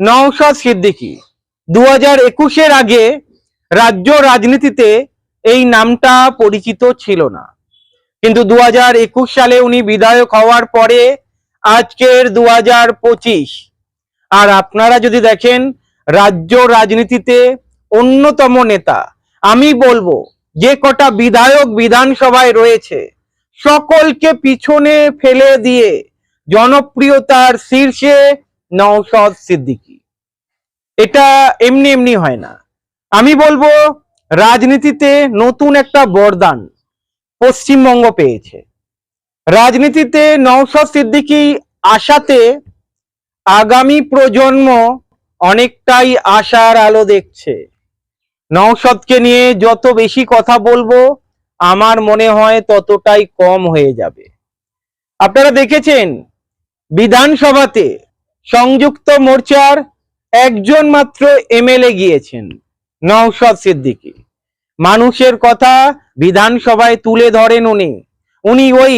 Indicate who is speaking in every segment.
Speaker 1: নওশাদ সিদ্দিকি। দু হাজার একুশের আগে রাজ্য রাজনীতিতে এই নামটা পরিচিত ছিল না। কিন্তু দু হাজার একুশ সালে উনি বিধায়ক হওয়ার পরে আজকের দু হাজার পঁচিশ। আর আপনারা যদি দেখেন, রাজ্য রাজনীতিতে অন্যতম নেতা, আমি বলব যে কটা বিধায়ক বিধানসভায় রয়েছে, সকলকে পিছনে ফেলে দিয়ে জনপ্রিয়তার শীর্ষে নওশাদ সিদ্দিকী। এটা এমনি এমনি হয় না। আমি বলব, রাজনীতিতে নতুন একটা বরদান পশ্চিমবঙ্গ পেয়েছে। রাজনীতিতে নওশাদ সিদ্দিকী আশাতে আগামী প্রজন্ম অনেকটাই আশার আলো দেখছে। নওশাদকে নিয়ে যত বেশি কথা বলব, আমার মনে হয় ততটাই কম হয়ে যাবে। আপনারা দেখেছেন, বিধানসভাতে সংযুক্ত মোর্চার একজন মাত্র এমএলএ গিয়েছেন, নওশাদ সিদ্দিকী। মানুষের কথা বিধানসভায় তুলে ধরেন উনি। উনি ওই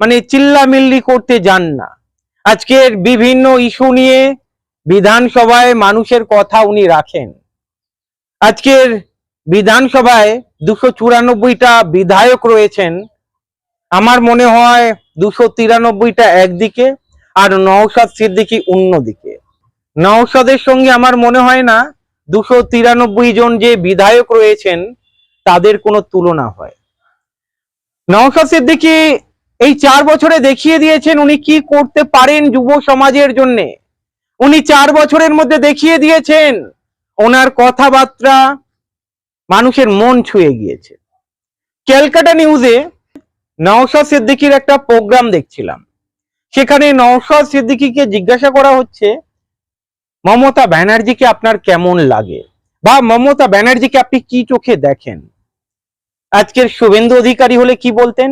Speaker 1: মানে চিল্লামিল্লি করতে যান না। আজকের বিভিন্ন ইস্যু নিয়ে বিধানসভায় মানুষের কথা উনি রাখেন। আজকের বিধানসভায় দুশো চুরানব্বইটা বিধায়ক রয়েছেন। আমার মনে হয় দুশো তিরানব্বইটা একদিকে আর নওশাদ সিদ্দিকী অন্যদিকে নওশাদের সঙ্গে আমার মনে হয় না, দুশো তিরানব্বই জন যে বিধায়ক রয়েছেন, তাদের কোনো তুলনা হয়। নওশাদ সিদ্দিকী এই চার বছরে দেখিয়ে দিয়েছেন উনি কি করতে পারেন যুব সমাজের জন্যে। উনি চার বছরের মধ্যে দেখিয়ে দিয়েছেন, ওনার কথাবার্তা মানুষের মন ছুঁয়ে গিয়েছে। ক্যালকাটা নিউজে নওশাদ সিদ্দিকীর একটা প্রোগ্রাম দেখছিলাম। সেখানে নওশাদ সিদ্দিকীকে জিজ্ঞাসা করা হচ্ছে, মমতা ব্যানার্জিকে আপনার কেমন লাগে? বা মমতা ব্যানার্জিকে আপনি কি চোখে দেখেন? আজকের শুভেন্দু অধিকারী হলে কি বলতেন?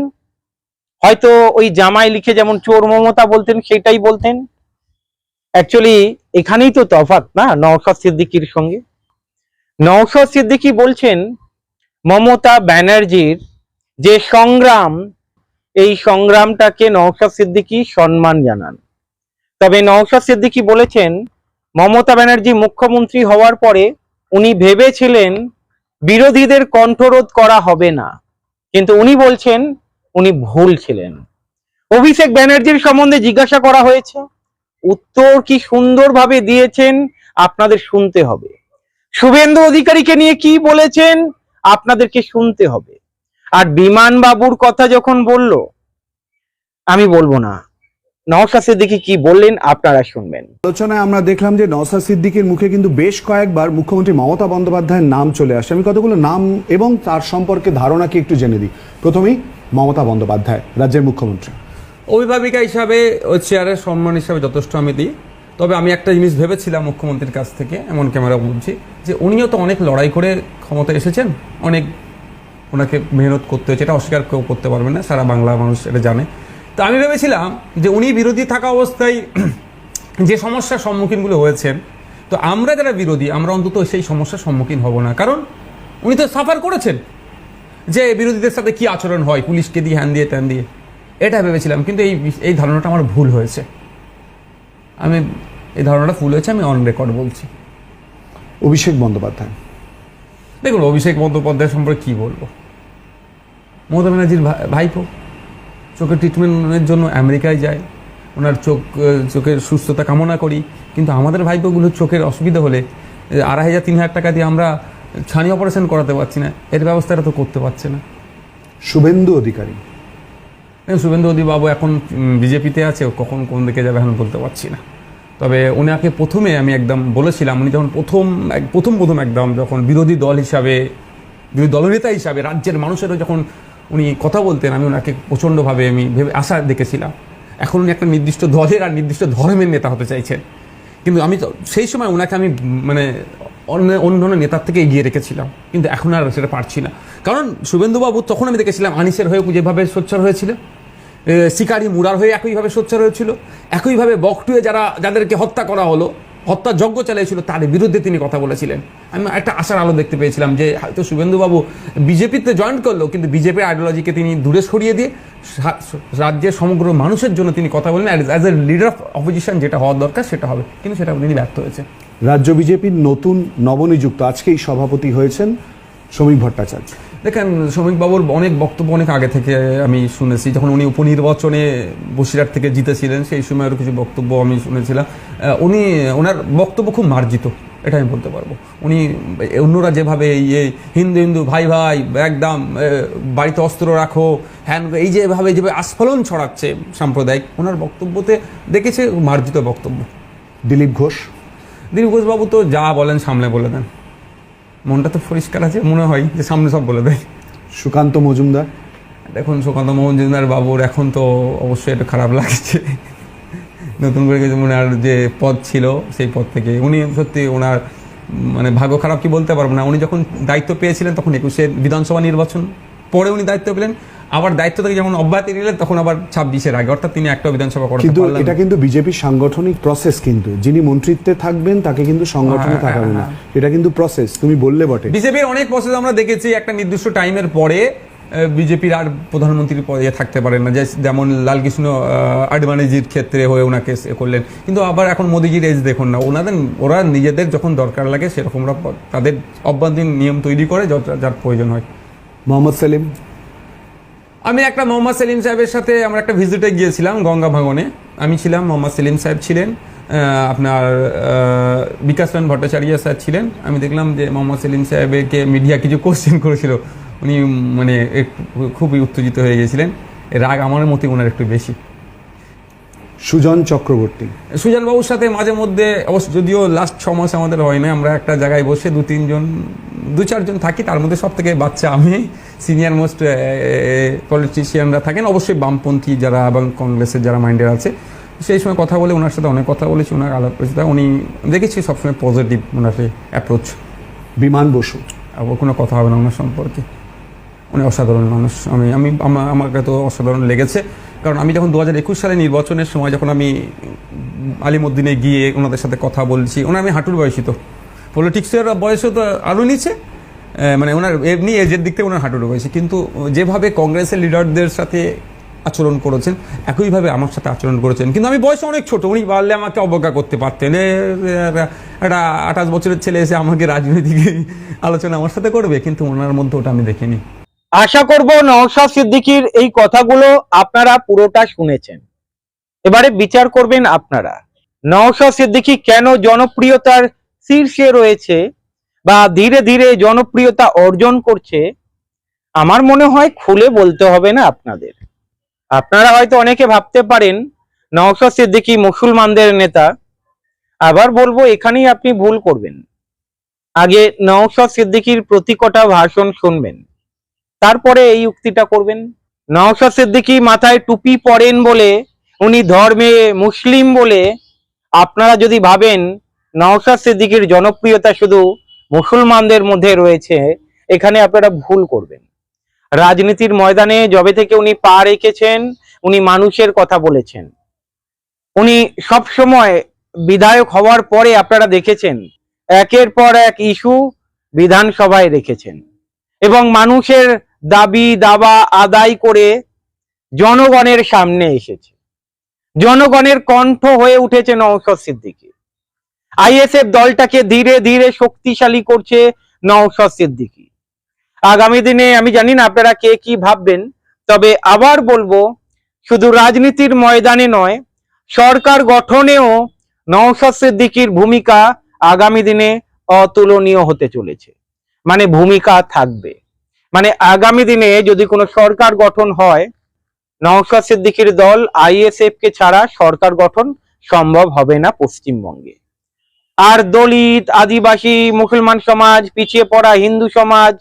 Speaker 1: হয়তো ওই জামাই লিখে যেমন চোর মমতা বলতেন সেটাই বলতেন। অ্যাকচুয়ালি এখানেই তো তফাৎ না নওশাদ সিদ্দিকীর সঙ্গে? নওশাদ সিদ্দিকী বলছেন, মমতা ব্যানার্জির যে সংগ্রাম এই সংগ্রামটাকে নওশাদ সিদ্দিকী সম্মান জানান। তবে নওশাদ সিদ্দিকী বলেছেন, মমতা ব্যানার্জি মুখ্যমন্ত্রী হওয়ার পরে উনি ভেবেছিলেন বিরোধীদের কণ্ঠরোধ করা হবে না। কিন্তু উনি বলছেন, উনি ভুল ছিলেন। অভিষেক ব্যানার্জির সম্বন্ধে জিজ্ঞাসা করা হয়েছে, উত্তর কি সুন্দরভাবে দিয়েছেন আপনাদের শুনতে হবে। শুভেন্দু অধিকারীকে নিয়ে কি বলেছেন, আপনাদেরকে শুনতে হবে। আর বিমান বাবুর কথা যখন বলল আমি বলব না। নওশাদ সিদ্দিকী কি বললেন আপনারা শুনবেন।
Speaker 2: আলোচনায় আমরা দেখলাম যে নওসাদ সিদ্দিকীর মুখে কিন্তু বেশ কয়েকবার মুখ্যমন্ত্রী মমতা বন্দ্যোপাধ্যায়ের নাম চলে আসে। আমি কতগুলো নাম এবং তার সম্পর্কে ধারণা কি একটু জেনে দিই। প্রথমেই মমতা বন্দ্যোপাধ্যায় রাজ্যের মুখ্যমন্ত্রী।
Speaker 3: অভিভাবিকা হিসাবে ওই চেয়ারের সম্মান হিসাবে যথেষ্ট আমি দিই। তবে আমি একটা জিনিস ভেবেছিলাম মুখ্যমন্ত্রীর কাছ থেকে এমন ক্যামেরা বলছি যে উনিও তো অনেক লড়াই করে ক্ষমতা এসেছেন অনেক ওনাকে মেহনত করতে হয়েছে, এটা অস্বীকার কেউ করতে পারবে না, সারা বাংলা মানুষ এটা জানে। তো আমি ভেবেছিলাম যে উনি বিরোধী থাকা অবস্থায় যে সমস্যার সম্মুখীনগুলো হয়েছেন, তো আমরা যারা বিরোধী, আমরা অন্তত সেই সমস্যার সম্মুখীন হব না। কারণ উনি তো সাফার করেছেন যে বিরোধীদের সাথে কি আচরণ হয়, পুলিশকে দিয়ে হ্যান দিয়ে ত্যান দিয়ে। এটা ভেবেছিলাম, কিন্তু এই এই ধারণাটা আমার ভুল হয়েছে। আমি, এই ধারণাটা ভুল হয়েছে, আমি অন রেকর্ড বলছি।
Speaker 2: অভিষেক বন্দ্যোপাধ্যায়।
Speaker 3: দেখুন অভিষেক বন্দ্যোপাধ্যায় সম্পর্কে কি বলব? মমতা ব্যানার্জির ভাইপো চোখের ট্রিটমেন্টের জন্য আমেরিকায় যায় ওনার চোখ চোখের সুস্থতা কামনা করি কিন্তু আমাদের ভাইপোগুলোর চোখের অসুবিধা হলে আড়াই হাজার তিন হাজার টাকা দিয়ে আমরা ছানি অপারেশন করাতে পারছি না এর ব্যবস্থাটা তো করতে পারছে না।
Speaker 2: শুভেন্দু অধিকারী।
Speaker 3: শুভেন্দু বাবু এখন বিজেপিতে আছে ও কখন কোন দিকে যাবে এখন বলতে পারছি না। তবে ওনাকে প্রথমে আমি একদম বলেছিলাম উনি যখন প্রথম প্রথম প্রথম একদম যখন বিরোধী দল হিসাবে বিরোধী দলনেতা হিসাবে রাজ্যের মানুষেরও যখন উনি কথা বলতেন আমি ওনাকে প্রচণ্ডভাবে আমি ভেবে আশা দেখেছিলাম। এখন উনি একটা নির্দিষ্ট দলের আর নির্দিষ্ট ধর্মের নেতা হতে চাইছেন। কিন্তু আমি সেই সময় ওনাকে আমি মানে অন্য অন্য নেতার থেকে এগিয়ে রেখেছিলাম। কিন্তু এখন আর সেটা পারছি না। কারণ শুভেন্দুবাবু তখন আমি দেখেছিলাম আনিসের হয়ে যেভাবে সোচ্চার হয়েছিল এ, শিকারি মুরার হয়ে একইভাবে সোচ্চার হয়েছিল। একইভাবে বকটুয়ে যারা, যাদেরকে হত্যা করা হলো, হত্যা যজ্ঞ চালিয়েছিল, তার বিরুদ্ধে তিনি কথা বলেছিলেন। আমি একটা আশার আলো দেখতে পেয়েছিলাম যে, হয়তো শুভেন্দুবাবু বিজেপিতে জয়েন করল, কিন্তু বিজেপির আইডিওলজিকে তিনি দূরে সরিয়ে দিয়ে রাজ্যের সমগ্র মানুষের জন্য তিনি কথা বলেন as a leader of opposition যেটা হওয়ার দরকার, সেটা হবে। কিন্তু সেটা তিনি ব্যর্থ হয়েছে
Speaker 2: রাজ্য বিজেপির নতুন নবনিযুক্ত, আজকেই সভাপতি হয়েছেন শ্রমিক ভট্টাচার্য।
Speaker 3: দেখেন শ্রমিকবাবুর অনেক বক্তব্য অনেক আগে থেকে আমি শুনেছি। যখন উনি উপনির্বাচনে বসিরহাট থেকে জিতেছিলেন সেই সময় আরও কিছু বক্তব্য আমি শুনেছিলাম। উনি ওনার বক্তব্য খুব মার্জিত এটা আমি বলতে পারব। উনি অন্যরা যেভাবে ইয়ে হিন্দু হিন্দু ভাই ভাই একদম বাড়িতে অস্ত্র রাখো হ্যান এই যেভাবে যেভাবে আস্ফলন ছড়াচ্ছে সাম্প্রদায়িক ওনার বক্তব্যতে দেখেছে মার্জিত বক্তব্য।
Speaker 2: দিলীপ ঘোষ?
Speaker 3: দিলীপ ঘোষবাবু তো যা বলেন সামনে বলে দেন। মনটা তো পরিষ্কার আছে মনে হয় যে সামনে সব বলে দেয়।
Speaker 2: সুকান্ত মজুমদার?
Speaker 3: দেখুন সুকান্ত মজুমদার বাবুর এখন তো অবশ্যই একটু খারাপ লাগছে। নতুন করে কিছু ওনার যে পদ ছিল সেই পদ থেকে। উনি সত্যি ওনার মানে ভাগ্য খারাপ কি বলতে পারব না। উনি যখন দায়িত্ব পেয়েছিলেন তখন একুশে বিধানসভা নির্বাচন পরে উনি দায়িত্ব পেলেন। আবার দায়িত্ব থেকে যখন অব্যাহতি নিলেন তখন আবার ছাব্বিশের আগে অর্থাৎ তিনি একটা বিধানসভা করতে
Speaker 2: কিন্তু এটা কিন্তু বিজেপির সাংগঠনিক প্রসেস কিন্তু। যিনি মন্ত্রিত্বে থাকবেন তাকে কিন্তু সংগঠনে
Speaker 3: হ্যাঁ,
Speaker 2: থাকাবে না। এটা কিন্তু প্রসেস তুমি বললে বটে।
Speaker 3: বিজেপির অনেক প্রসেস আমরা দেখেছি একটা নির্দিষ্ট টাইমের পরে বিজেপির আর প্রধানমন্ত্রীর পদে থাকতে পারেন না। যেমন লালকৃষ্ণ আডবাণীজির ক্ষেত্রে হয়ে ওনাকে সে করলেন। কিন্তু আবার এখন মোদিজির এজ দেখুন না। ওনাদের ওরা নিজেদের যখন দরকার লাগে সেরকম ওরা তাদের অভ্যন্তরীণ নিয়ম তৈরি করে যার প্রয়োজন হয়।
Speaker 2: মোহাম্মদ সেলিম।
Speaker 3: আমি একটা মোহাম্মদ সেলিম সাহেবের সাথে আমরা একটা ভিজিটে গিয়েছিলাম গঙ্গা ভাঙনে আমি ছিলাম মোহাম্মদ সেলিম সাহেব ছিলেন আপনার আহ, বিকাশ রঞ্জন ভট্টাচার্য স্যার ছিলেন। আমি দেখলাম যে মোহাম্মদ সেলিম সাহেবকে মিডিয়া কিছু কোশ্চেন করেছিল। উনি মানে খুবই উত্তেজিত হয়ে গেছিলেন রাগ আমার মতে ওনার একটু বেশি।
Speaker 2: সুজন চক্রবর্তী।
Speaker 3: সুজন বাবুর সাথে মাঝে মধ্যে অবশ্য যদিও লাস্ট ছ মাস আমাদের হয় না আমরা একটা জায়গায় বসে দু তিনজন দু চারজন থাকি তার মধ্যে সব থেকে বাচ্চা আমি। সিনিয়র মোস্ট পলিটিশিয়ানরা থাকেন। অবশ্যই বামপন্থী যারা এবং কংগ্রেসের যারা মাইন্ডের আছে সেই সময় কথা বলে ওনার সাথে অনেক কথা বলেছি ওনার আলাপ করেছি। উনি দেখেছি সবসময় পজিটিভ ওনার অ্যাপ্রোচ
Speaker 2: বিমান বসু।
Speaker 3: কোনো কথা হবে না ওনার সম্পর্কে। উনি অসাধারণ মানুষ। আমি আমি আমা- আমাকে তো অসাধারণ লেগেছে। কারণ আমি যখন দু হাজার একুশ সালে নির্বাচনের সময় যখন আমি আলিমুদ্দিনে গিয়ে ওনাদের সাথে কথা বলছি ওনার আমি হাঁটুর বয়সী তো। পলিটিক্সের বয়সও তো আরও নিচে। মানে ওনার এমনি এজের দিক থেকে ওনার হাঁটুর বয়সী কিন্তু যেভাবে কংগ্রেসের লিডারদের সাথে আচরণ করেছেন, একইভাবে আমার সাথে আচরণ করেছেন। কিন্তু আমি বয়সে অনেক ছোট, উনি পারলে আমাকে অবজ্ঞা করতে পারতেন। একটা আঠাশ বছরের ছেলে এসে আমাকে রাজনৈতিক আলোচনা আমার সাথে করবে, কিন্তু ওনার মধ্যে ওটা আমি দেখিনি।
Speaker 1: আশা করব নওশাদ সিদ্দিকীর এই কথাগুলো আপনারা পুরোটা শুনেছেন। এবারে বিচার করবেন আপনারা। নওশাদ সিদ্দিকী কেন জনপ্রিয়তার শীর্ষে রয়েছে বা ধীরে ধীরে জনপ্রিয়তা অর্জন করছে, আমার মনে হয় খুলে বলতে হবে না আপনাদের। আপনারা হয়তো অনেকে ভাবতে পারেন নওশাদ সিদ্দিকী মুসলমানদের নেতা, আবার বলব এখানেই আপনি ভুল করবেন। আগে নওশাদ সিদ্দিকীর প্রতি কটা ভাষণ শুনবেন, তারপরে এই উক্তিটা করবেন। নওশাদ সিদ্দিকী মাথায় টুপি পরেন বলে, উনি ধর্মে মুসলিম বলে, আপনারা যদি ভাবেন নওশাদ সিদ্দিকীর জনপ্রিয়তা শুধু মুসলমানদের মধ্যে রয়েছে, এখানে আপনারা ভুল করবেন। রাজনীতির ময়দানে যবে থেকে উনি পা রেখেছেন, উনি মানুষের কথা বলেছেন। উনি সব সময় বিধায়ক হওয়ার পরে আপনারা দেখেছেন, একের পর এক ইস্যু বিধানসভায় রেখেছেন। এবং মানুষের দাবি, দাবা, আদায় করে জনগণের সামনে এসেছে। জনগণের কণ্ঠ হয়ে উঠেছে নওশাদ সিদ্দিকী আইএসএফ দলটাকে ধীরে ধীরে শক্তিশালী করছে নওশাদ সিদ্দিকী। আগামী দিনে, আমি জানি না আপনারা কে কি ভাববেন, তবে আবার বলব, শুধু রাজনীতির ময়দানে নয়, সরকার গঠনেও নওশাদ সিদ্দিকীর ভূমিকা আগামী দিনে অতুলনীয় হতে চলেছে। মানে ভূমিকা থাকবে। মানে আগামী দিনে যদি কোনো সরকার গঠন হয়, নওশাদ সিদ্দিকীর দল আইএসএফ কে ছাড়া সরকার গঠন সম্ভব হবে না পশ্চিমবঙ্গে। আর দলিত, আদিবাসী, মুসলমান সমাজ, পিছিয়ে পড়া হিন্দু সমাজ,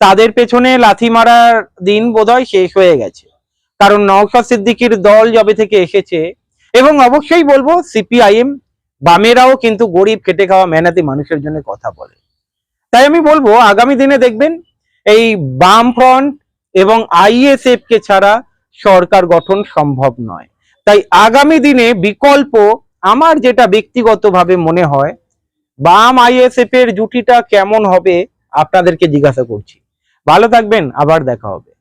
Speaker 1: তাদের পেছনে লাথি মারার দিন বোধহয় শেষ হয়ে গেছে। কারণ নওশাদ সিদ্দিকীর দল যবে থেকে এসেছে, এবং অবশ্যই বলব সিপিআইএম বামেরাও কিন্তু গরিব খেটে খাওয়া মেহনতি মানুষের জন্য কথা বলে। তাই আমি বলব, আগামী দিনে দেখবেন এই বাম ফ্রন্ট এবং আইএসএফ কে ছাড়া সরকার গঠন সম্ভব নয়। তাই আগামী দিনে বিকল্প আমার যেটা ব্যক্তিগতভাবে মনে হয়, বাম আইএসএফ এর জুটিটা কেমন হবে, আপনাদেরকে জিজ্ঞাসা করছি। ভালো থাকবেন, আবার দেখা হবে।